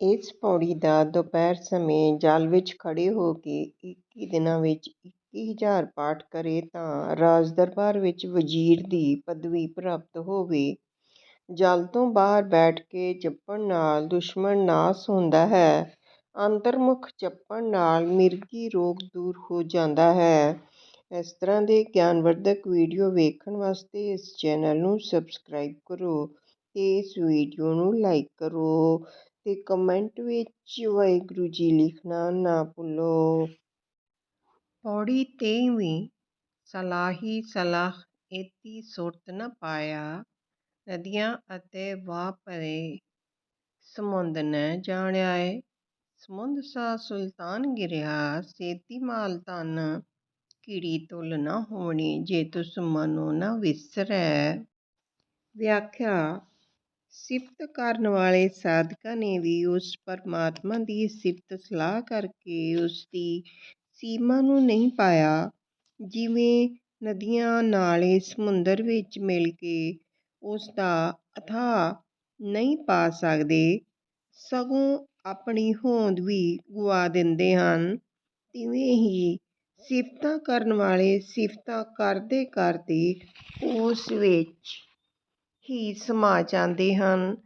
ਇਸ ਪੌੜੀ ਦਾ ਦੁਪਹਿਰ ਸਮੇਂ ਜਲ ਵਿੱਚ ਖੜ੍ਹੇ ਹੋ ਕੇ ਇੱਕੀ ਦਿਨਾਂ ਵਿੱਚ ਇੱਕੀ ਹਜ਼ਾਰ ਪਾਠ ਕਰੇ ਤਾਂ ਰਾਜ ਦਰਬਾਰ ਵਿੱਚ ਵਜ਼ੀਰ ਦੀ ਪਦਵੀ ਪ੍ਰਾਪਤ ਹੋਵੇ। ਜਲ ਤੋਂ ਬਾਹਰ ਬੈਠ ਕੇ ਜਪਣ ਨਾਲ ਦੁਸ਼ਮਣ ਨਾਸ ਹੁੰਦਾ ਹੈ। ਅੰਤਰਮੁਖ ਜਪਣ ਨਾਲ ਮਿਰਗੀ ਰੋਗ ਦੂਰ ਹੋ ਜਾਂਦਾ ਹੈ। ਇਸ ਤਰ੍ਹਾਂ ਦੇ ਗਿਆਨਵਰਧਕ ਵੀਡੀਓ ਵੇਖਣ ਵਾਸਤੇ ਇਸ ਚੈਨਲ ਨੂੰ ਸਬਸਕ੍ਰਾਈਬ ਕਰੋ ਅਤੇ ਇਸ ਵੀਡੀਓ ਨੂੰ ਲਾਈਕ ਕਰੋ ਤੇ ਕਮੈਂਟ ਵਿੱਚ ਵਾਹਿਗੁਰੂ ਜੀ ਲਿਖਣਾ ਨਾ ਭੁੱਲੋ। ਪਉੜੀ ਤੇਈਵੀਂ ਸਲਾਹੀ ਸਲਾਹ, ਏਤੀ ਸੁਰਤ ਨ ਪਾਇਆ, ਨਦੀਆਂ ਅਤੇ ਵਾਹ ਭਰੇ ਸਮੁੰਦ ਨ ਏ ਸਮੁੰਦ ਸਾ ਸੁਲਤਾਨ ਗਿਰਿਆ, ਸੇਤੀ ਮਾਲ ਧਨ ਕੀੜੀ ਤੁਲ ਨ ਹੋਣੀ, ਜੇ ਤਿਸ ਮਨੋ ਨ ਵਿਸਰੈ। ਵਿਆਖਿਆ ਸਿਫਤ ਕਰਨ ਵਾਲੇ ਸਾਧਕਾਂ ਨੇ ਵੀ ਉਸ ਪਰਮਾਤਮਾ ਦੀ ਸਿਫਤ ਸਲਾਹ ਕਰਕੇ ਉਸ ਦੀ ਸੀਮਾ ਨੂੰ ਨਹੀਂ ਪਾਇਆ। ਜਿਵੇਂ ਨਦੀਆਂ ਨਾਲੇ ਸਮੁੰਦਰ ਵਿੱਚ ਮਿਲ ਕੇ ਉਸ ਦਾ ਅਥਾਹ ਨਹੀਂ ਪਾ ਸਕਦੇ, ਸਗੋਂ ਆਪਣੀ ਹੋਂਦ ਵੀ ਗੁਆ ਦਿੰਦੇ ਹਨ ਤਿਵੇਂ ਹੀ ਸਿਫਤਾਂ ਕਰਨ ਵਾਲੇ ਸਿਫਤਾਂ ਕਰਦੇ ਕਰਦੇ ਉਸ ਵਿੱਚ ਹੀ ਸਮਾ ਜਾਂਦੇ ਹਨ।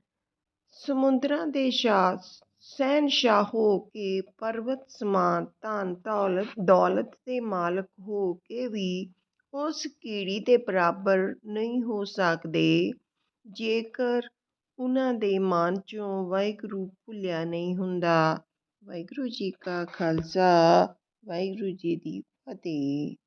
ਸਮੁੰਦਰਾਂ ਦੇ ਸ਼ਾਹ ਸ਼ਹਿਨਸ਼ਾਹ ਹੋ ਕੇ ਪਰਬਤ ਸਮਾਨ ਧਨ ਦੌਲਤ ਦੌਲਤ ਦੇ ਮਾਲਕ ਹੋ ਕੇ ਵੀ ਉਸ ਕੀੜੀ ਦੇ ਬਰਾਬਰ ਨਹੀਂ ਹੋ ਸਕਦੇ ਜੇਕਰ ਉਹਨਾਂ ਦੇ ਮਨ ਚੋਂ ਵਾਹਿਗੁਰੂ ਭੁੱਲਿਆ ਨਹੀਂ ਹੁੰਦਾ। ਵਾਹਿਗੁਰੂ ਜੀ ਕਾ ਖਾਲਸਾ, ਵਾਹਿਗੁਰੂ ਜੀ ਦੀ ਫਤਿਹ।